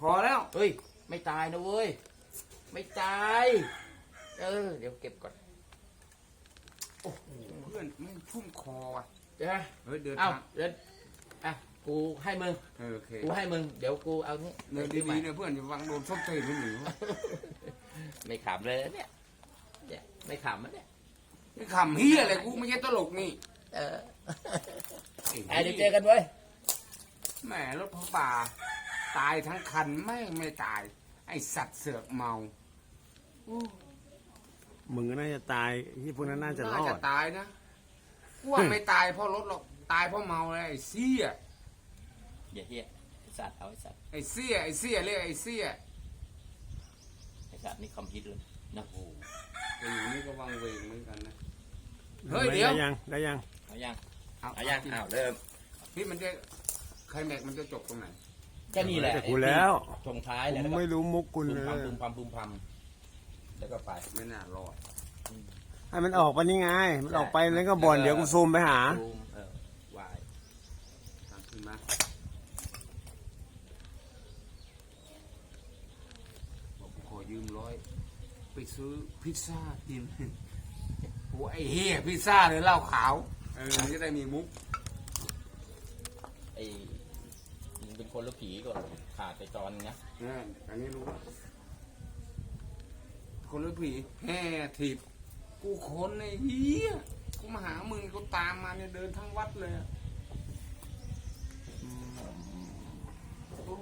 พอแล้ว เฮ้ย ไม่ตายนะเว้ย ไม่ตาย เออ เดี๋ยวเก็บก่อน โอ้โหเพื่อนไม่งชุ่มคอว่ะเดี๋ยวนะเฮ้ยเดินเอ้าทางเดินอะ กูให้มึง เออโอเคกูให้มึง เดี๋ยวกูเอานี่เดินซื้อใหม่ ดีๆเนี่ยเพื่อนอย่าวังโดนส้มตีนไม่หนีไม่ขำเลยนะเนี่ยเนี่ย ไม่ขำมันเนี่ยนี่ขำเฮียอะไรกูไม่ใช่ตลกนี่เออไอ้ไอ้เดี๋ยวเจอกันเว้ย แหมรถพระป่า ตายทั้งคันไม่ไม่ตาย ไอสัตว์เสือกเมามึงก็น่าจะตายที่พวกนั้นน่าจะรอจะดตายนะกูว่าไม่ตายเพราะรถหรอกตายเพราะเมาเลยไอ้เสี้ยอย่าเฮียไอ้สัตว์เอาไอ้สัตว์ไอ้เสี้ยไอ้เสี้ยเรียกไอ้เสี้ยไอ้สัตว์นี่คอมพิวเลยนะโอ้ไอ้อยู่นี่ก็วังเวงเหมือนกันนะเฮ้ยเดี๋ยวได้ยังได้ยังเอายังเอาเอายังอ้าวเริ่มพี่มันจะใครแม็กมันจะจบตรงไหน ก็นี่แหละแต่กูแล้วตรงท้ายผแล้วมก็ไม่รู้มุกคุณพึมเลยพำพึมพำพึมพำแล้วก็ไป ไม่น่ารอดให้มันออกไปนี่ไง มันออกไปแล้วก็บ่นเดี๋ยวกูซูมไปหา ซูมเออวายตามขึ้นมาบอกกูขอยืมร้อย ไปซื้อพิซซ่ากินโอ้ไอ้เฮียพิซซ่าเลยเหล้าขาว เออมันจะได้มีมุก ไอ้มึง เป็นคนละผีก่อนขาดไปตอนนึงนะเนี่ยอันนี้รู้ คนหรือผีแห่ถีบกูคนไอ้เหี้ยกูมาหามึงกูตามมาเนี่ยเดินทั้งวัดเลยอะโอ้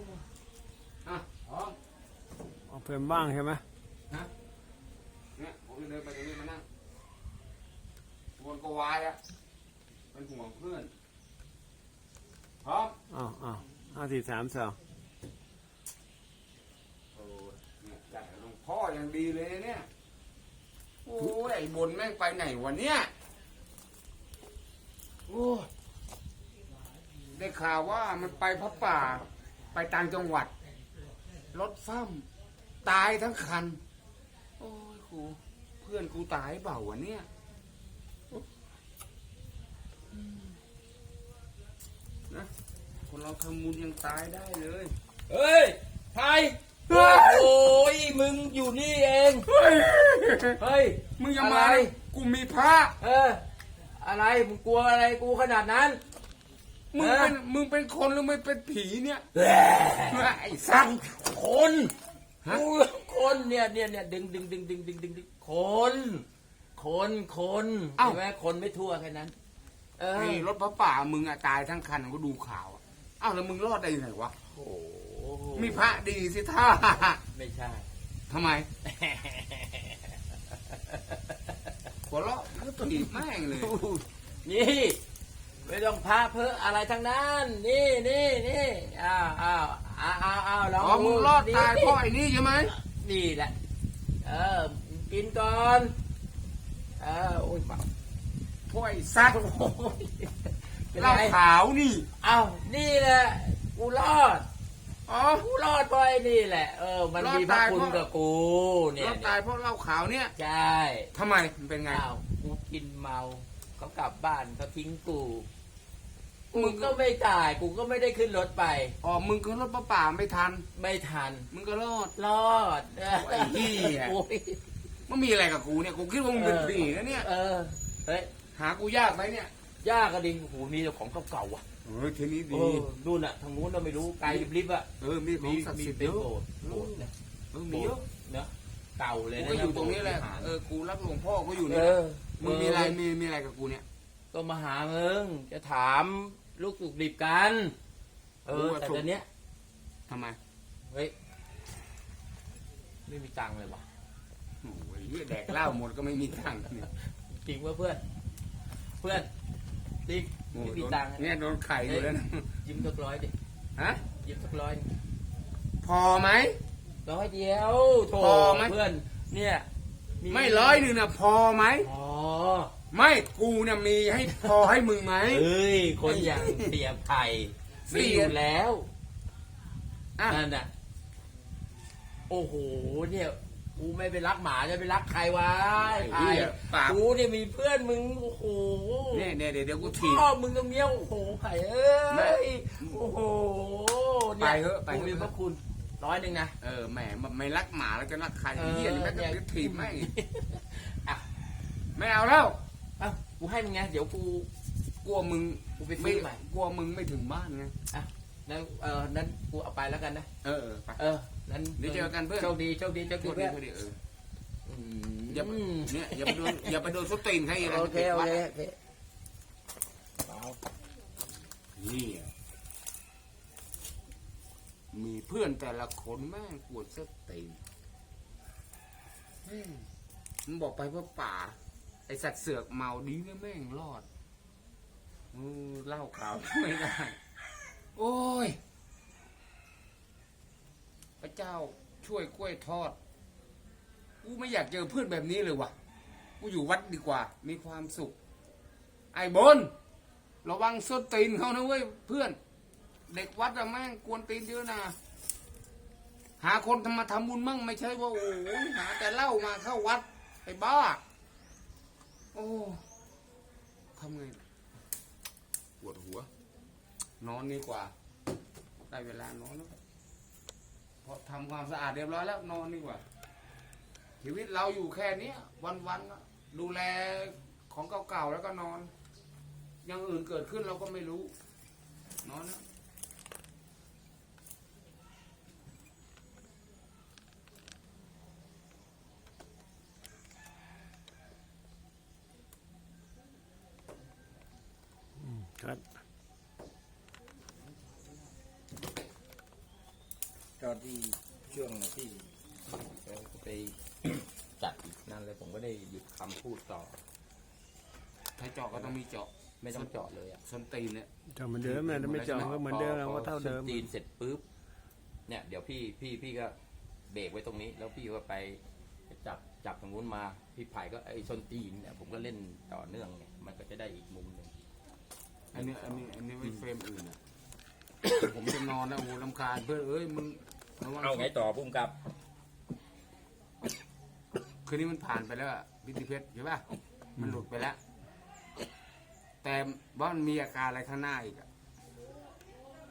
อะพร้อมเอาเพิ่มบ้างใช่ไหมนะเนี่ยผมจะเดินไปตรงนี้มานั่งวนก็วายอะเป็นห่วงเพื่อนพร้อม อ้าวอ้าว ห้าสี่สามสองโอ้เนี่ยจัดกับหลวงพ่อย่างดีเลยเนี่ย โอ้ยไอ้บนแม่งไปไหนวะเนี่ยโอ้ยได้ข่าวว่ามันไปพระป่า ไปต่างจังหวัด รถฟ้ำตายทั้งคัน โอ้ยกูเพื่อนกูตายเปล่าวะเนี่ย นะ คนเราทำบุญยังตายได้เลย เฮ้ยไทยเฮ้ย โอ้ยมึงอยู่นี่เอง เฮ้ยเฮ้ยมึงอย่าอะมาไร กูมีพระเออ อะไรมึงกลัวอะไรกูขนาดนั้น มึงฮะเป็นมึงเป็นคนหรือไม่เป็นผีเนี่ยแหมไอ้สัตว์ คนฮะ กูคนเนี่ยเนี่ยเนี่ยดึงดึงดึงดึงดึงดึงดึงคน คนคนเห็นไหมคนไม่ทั่วแค่นั้น เออ ไอ้รถพระป่ามึงอะตายทั้งคันก็ดูข่าว อะอ้าวแล้วมึงรอดได้ยังไงวะ โอ้โหมีพระดีสิท่าไม่ใช่ ทำไม หัวเราะก็ตีบแม่งเลย นี่ไม่ต้องพาเพ้ออะไรทั้งนั้น นี่นี่นี่อ้าวอ้าวอ้าวอ้าวอ้าวลองอ๋อ มึงรอดตายเพราะนี่ไอ้นี่ใช่ไหม นี่แหละ เออ กินก่อน เออ โอ้ยเปล่าเพราะไอ้สัตว์โอ้ย เป็นเหล้าไรขาวนี่อ้าวนี่แหละกูรอด อ๋อ กูรอดเพราะไอ้นี่แหละ เออ มันรอดมีพระตายคุณเพราะ กับกู เนี่รยอดตายเพราะเหล้าขาวเนี่ยใช่ทำไมมันเป็นไง อ้าวกูกินเมาเขากลับบ้านเขาทิ้งกู มึมึงง ก็ก็ไม่ตาย กูก็ไม่ได้ขึ้นรถไป อ๋อมึงก็รถพระป่าไม่ทัน ไม่ทัน มึงก็รอด รอดไอ้เหี้ย โอ้ยมันมีอะไรกับกูเนี่ย กูคิดว่ามึงเป็นเออผีนะเนี่ย เออ เฮ้ย หากูยากไหมเนี่ย ยากกระดิ่งโอ้โหมีแต่ของเก่าๆอะเออทีนี้เอดี อนู่นอะทางนู้นเราไม่รู้ไกลลิบๆอะเออมีขอมีงศักดิ์มีสิทธิ์เป็เยนอะโบสถ์โบสถ์นะเออมีเยอะเนอะเก่าเลยกูนะก็อยู่ตรงนี้แหละโบสถ์เออกูรักหลวงพ่อก็อยู่เอเนี่ยอมึงมีอะไรมีมีอะไรกับกูเนี่ย ก็มาหามึงจะถามลูกสุกดิบกัน เออโอ้ยแต่สุกตอนเนี้ยทำไมเฮ้ยไม่มีตังค์เลยว่ะ โอ้ยเหี้ยแดกเหล้าหมดก็ไม่มีตังค์เนี่ยจริงว่าเพื่อน เพื่อน จริงโอ้ไม่ยมีโดนตังค์เนี่ยโดนไข่อยู่แล้วนะยิ้มสักร้อยดิฮะยิ้มสักร้อยดิพอไหมร้อยเดียวโถพอไหมเพื่อน เนี่ย ไม่ร้อยหนึ่งนะพอไหมอ๋อไม่กูเนี่ยมีให้พอให้มึงไหมเฮ้ยคนอย่างเสียไผ่เสีมียอยู่แล้วอะนั่นน่ะโอ้โหเนี่ย กูไม่ไปรักหมาจะไปรักใครวะไอ้ไผ่เหี้ยปาก กูเนี่ยมีเพื่อนมึงโอ้โหเนี่ยเนี่ยเดี๋ยวเดี๋ยวกูชถีบอบมึงตรงเนี้ยโอ้โหไผ่เอ้ยโอ้โหไปเถอะไปกูเถอะมีพระคุณร้อยหนึ่งนะ เออแหมมันไม่รักหมาแล้วจะรักใครเออเฮียนี่แม่งเนี่ยก็ถีบไม่งอะ ไม่เอาแล้วเอ้ากูให้มึงไงเดี๋ยวกู กลัวมึงกูไปไม่ซื้อใหม่ กลัวมึงไม่ถึงบ้านไง อะ นั้นเออนั้นกูเอาไปแล้วกันนะเออเออไปเออนั้นเดี๋ยวเจอกันเพื่อนโชคดีโชคดีโชคโทดีษดีเพื่อนโทษดีเอออืมอย่าไปเนี่ยอย่าไปโดนอย่าไปโดนสตีนใครอะไรโอเคโอเคติดวัดโอเคเอานี่อะมีเพื่อนแต่ละคนแม่งปวดสตีนแม่งมันบอกไปว่าป่า ไอสัตว์เสือกเมาดีนะแม่งรอดเออเล่าข่าวไม่ได้ โอ้ย พระเจ้าช่วยกล้วยทอด กูไม่อยากเจอเพื่อนแบบนี้เลยว่ะ กูอยู่วัดดีกว่า มีความสุข ไอ้บน ระวังส้นตีนเขานะเว้ยเพื่อน เด็กวัดอะแม่งกวนตีนเยอะนะ หาคนทำมาทำบุญมั่งไม่ใช่ว่าโอ้ยหาแต่เหล้ามาเข้าวัดไอ้บ้า โอ้ทำไงปวดหัว นอนดีกว่า ได้เวลานอนแล้วพอทำความสะอาดเรียบร้อยแล้วนอนดีกว่า ชีวิตเราอยู่แค่นี้วันๆน่ะดูแลของเก่าๆแล้วก็นอน อย่างอื่นเกิดขึ้นเราก็ไม่รู้ นอนนะครับ ตอนที่ช่วงที่เราไปจัดอีกนั่นเลยผมก็ได้หยุดคำพูดต่อ ถ้าเจาะก็ต้องมีเจาะไม่ต้องเจาะเลยอะส้นตีนเนี่ยจำเหมือนเดิมนะถ้าไม่จำก็เหมือนเดิมเราก็เท่าเดิมตีนเสร็จปุ๊บเนี่ย เดี๋ยวพี่พี่พี่ก็เบรกไว้ตรงนี้ แล้วพี่ก็ไปไปจับจับตรงนู้นมา พี่ไผ่ก็ไอ้ส้นตีนเนี่ยผมก็เล่นต่อเนื่องเนี่ยมันก็จะได้อีกมุมหนึ่งอันนี้อันนี้อันนี้ไว้เฟรมอื่นอะ ผมจะนอนนะโอ้โหลำคาญเพื่อนเอ้ยมึงระวังเอาไงต่อพุ่มกับ คืนนี้มันผ่านไปแล้วอะพิธีเพชรใช่ป่ะมันหลุดไปแล้ว แต่ว่ามันมีอาการอะไรข้างหน้าอีกอะ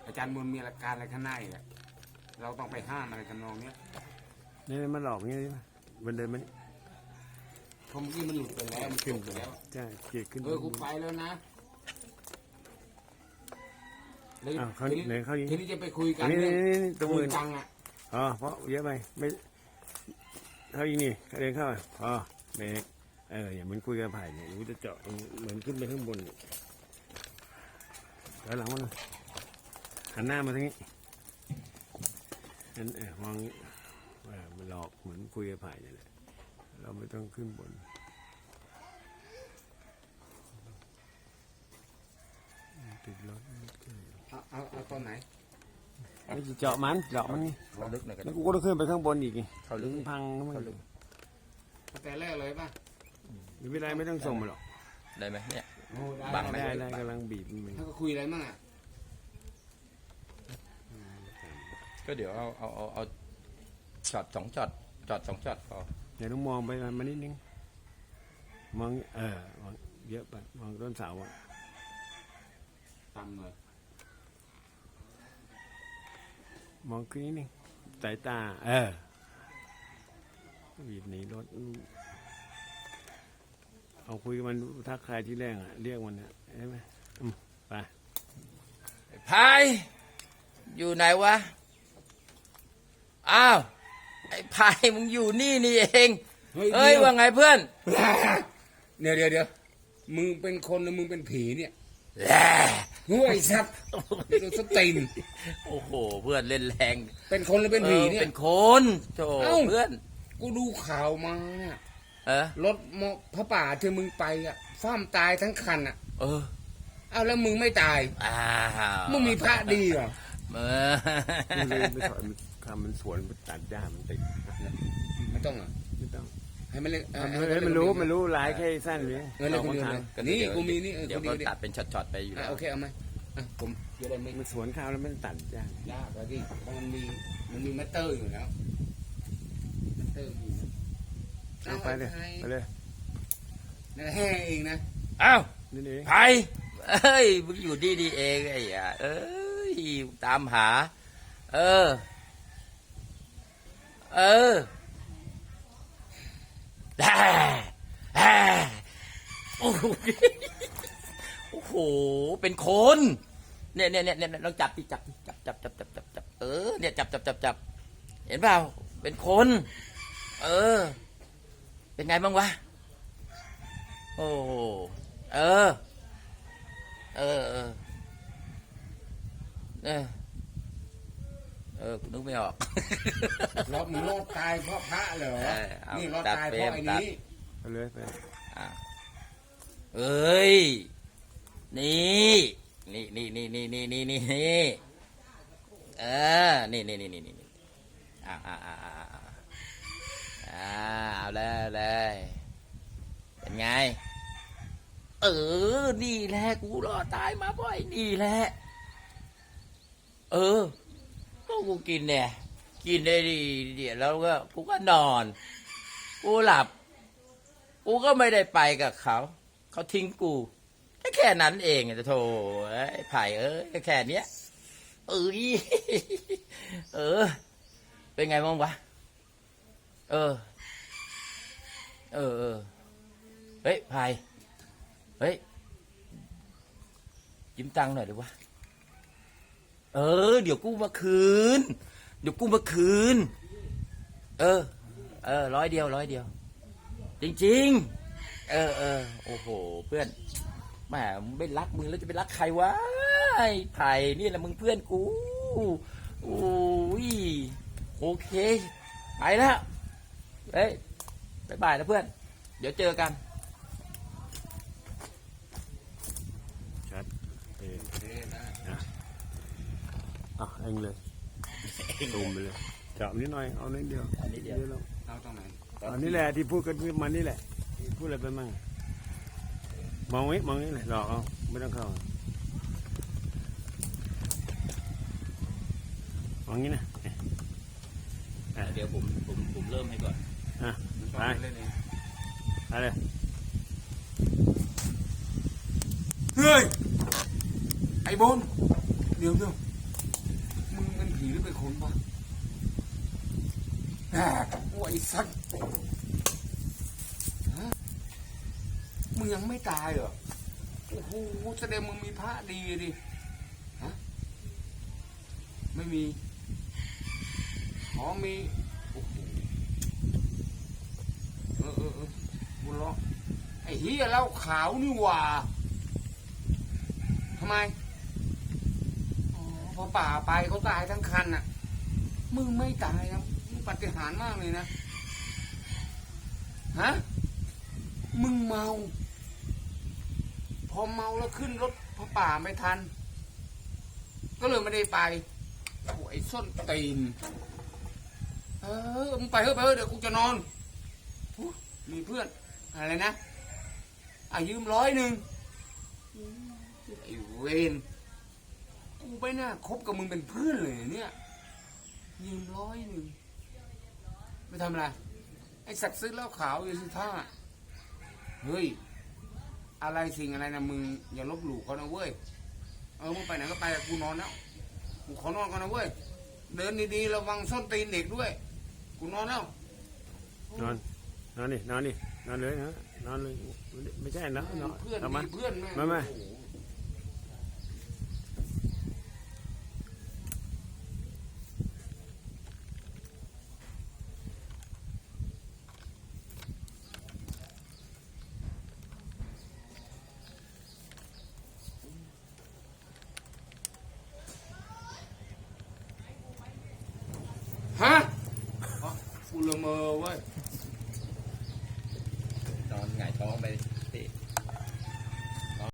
อาจารย์บุญมีอาการอะไรข้างหน้าอีกอะเราต้องไปห้ามอะไรกันนองเนี้ยนี่มันหลอกอย่างนี้มันเดินมันเพราะเมื่อกี้มันหลุดไปแล้วมันขึ้นไปแล้ว ใช่เกียร์ขึ้นเออกูไปแล้วนะ เลยอ้าวเขาทีนี้ไหนเขายิง ทีนี้จะไปคุยกันนี่เรื่นี่องนี่ตรงคุมืยอตังค์อะอ๋อเพราะเยอะไปไม่เขายิงนี่เดินเข้าไปอ๋อเบรกเอออย่างมันคุยกับไผ่เนี่ยรู้จะเจาะตรงเหมือนขึ้นไปข้างบนเนี่ยแล้วหลังมันหันหน้ามาทางนี้นั่นเออมองนี้เออมันหลอกเหมือนคุยกับไผ่เนี่ยแหละเราไม่ต้องขึ้นบนติดรถ เอาเอาเอาตอนไหน ไม่เจาะมันเจาะมันนี่เขาลึกหน่อยกันแล้วกูก็ต้องขึ้นไปข้างบนอีกไงเขาลึกพังมันเขาลึกตั้งแต่แรกเลยป่ะไม่เป็นไรไม่ต้องส่งมาหรอกได้ไหมเนี่ย โอ้ได้บังไหมได้ได้กำลังบีบมันถ้าก็คุยอะไรมั่งอะก็เดี๋ยวเอาเอาเอาเอาช็อตสองช็อตช็อตสองช็อตพอเดี๋ยวต้องมองไปกันมานิดนึงมองเออมองเยอะไปมองต้นเสาอะตามเลย มองขึ้นนิดนึงสายตา เออบีบหนีรถอืมเอาคุยกับมันทักทายที่แรกอะเรียกมันนะใช่ไหมอืมไปพายอยู่ไหนวะ อ้าว ไอ้พายมึงอยู่นี่นี่เองเอ้ยว่าไงเพื่อน เดี๋ยวเดี๋ยวเดี๋ยวมึงเป็นคนหรือมึงเป็นผีเนี่ยแหละห่วยสัตว์นี่ดูสตีนโอ้โห เพื่อนเล่นแรงเป็นคนหรือเป็นผีออเนี่ย เป็นคนโธ่เอ้า เพื่อนกูดูข่าวมาเนี่ยเออรถมอพระป่าที่มึงไปอะฟ้ามตายทั้งคันอะเออเอาแล้วมึงไม่ตาย อ้าวมึงมีพระดีเหรอเออมันเลยไปถอยมันคำมันสวนมันตัดหญ้ามันติด ไม่ต้องอะไม่ต้อง ให้มันเล่นเฮ้ยมันรู้มันรู้หลายแค่สั้นเลยเออเล่นคนเดียวอาเลมายทนี่กูมีนี่เออเดี๋ยวคนก็เดียวดิตัดเป็นช็อตๆไปอยู่อะแล้วโอเคเอาไหมอะผมจะได้ไม่ำมันสวนข้าวแล้วมันตัดหญ้ายากแล้วดิเพราะมันมีมันมีมัตเตอร์อยู่แล้วมัตเตอร์อยู่นะเอาไปเลยไปเลยนั่นแห้เองนะอ้าวนี่เองไผ่เอ้ยมึงอยู่ดีดีเองไอ้อะเอ้ยตามหา เออ เออ แด่แด่โอ้โหโอ้โห เป็นคน เนี่ยเนี่ยเนี่ยเนี่ยลองจับดิจับดิจับจับจับจับจับจับเออ เนี่ยจับจับจับจับ เห็นเปล่า เป็นคน เออ เป็นไงบ้างวะ โอ้โห เออ เออ เออ ออเออกูนึกไม่ออก รอดมึงรอดตายเพราะพระเหรอเออเอานี่รอดตัดตายเพเฟรราะมไอ้ตัด นี้ไปเลยไปอะเอ้ย นี่ นี่นี่นี่นี่นี่นี่นี่นี่เออ นี่นี่นี่นี่นี่นี่อ่าอ่าอ่าอ่าอ่าอ่าเอาเลยเอาเลยเป็นไง เออ นี่แหละ กูรอดตายมาบ่อยนี่แหละ เออ ก็กูกินเนี่ย กินได้ดีเดี๋ยวแล้วก็กูก็นอน กูหลับ กูก็ไม่ได้ไปกับเขา เขาทิ้งกูแค่แค่นั้นเองอะโธ่ไอ้ไผ่เอ้ยแค่เนี้ยเอ้ยเออ เป็นไงบ้างวะเออ เออเออเฮ้ยไผ่เฮ้ยยิ้มตังค์หน่อยดีวะ เออ เดี๋ยวกูมาคืน เดี๋ยวกูมาคืน เออ เออร้อยเดียวร้อยเดียว จริง ๆ เออเออโอ้โห เพื่อนแหมไม่รักมึงแล้วจะไปรักใครวะไอ้ไผ่นี่แหละมึงเพื่อนกูโอ้ยโอเค ไปแล้วเฮ้ยบายบายนะเพื่อน เดี๋ยวเจอกัน ชัดเออ โอเคนะ อะ เองเลยตูมไปเลยจับนิดหน่อยเอานิดเดียวอันนี้เดียวแล้วเอาตรงไหนอันนี้แหละที่พูดกันมันนี่แหละพูดอะไรไปมั่งมองไว้มองนี่แหละหลอกเอาไม่ต้องเข้ามองนี้นะเดี๋ยวผมผมผมเริ่มให้ก่อนอะมันต้องไปเล่นเองอะไรเฮ้ยไอ้บนเดี๋ยวเดี๋ยวมึง เป็นผีหรือเป็นนวะแหมโอ้ยไอ้สัตว์มึงยังไม่ตายเหรอ โอ้โห แสดงมึงมีพระดีดิ ฮะ ไม่มี อ๋อมี โอ้โห เออเออเออบุญล้อไอ้เฮียเหล้าขาวนี่หว่าทำไม พอป่าไปเขาตายทั้งคันน่ะ มึงไม่ตายนะมึงปฏิหารมากเลยนะฮะมึงเมา พอเมาแล้วขึ้นรถพระป่าไม่ทัน ก็เลยไม่ได้ไปโอ้ยส้นตีนเออมึงไปเถอะไปเถอะเดี๋ยวกูจะนอนมีเพื่อนอะไรนะอายืมร้อยหนึ่งไอ้เวน กูไม่น่าคบกับมึงเป็นเพื่อนเลยเนี่ยยืมร้อยหนึ่งไปทำอะไรไอ้สักดิ์ซื้อเหล้าขาวอยู่สิท่าเฮ้ยอะไรสิ่งอะไรนะมึงอย่าลบหลู่เขานะเว้ยเออมึงไปไหนก็ไปกูนอนแล้วกูขอนอนก่อนนะเว้ยเดินดีๆระวังส้นตีนเด็กด้วย กูนอนแล้วนอนนอนนี่นอนนี่นอนเลยนะนอนเลยไม่ใช่นะนอนเพื่อนเอามามีเพื่อนแม่มาม ฮะอ๋อกูละเมอเว้ย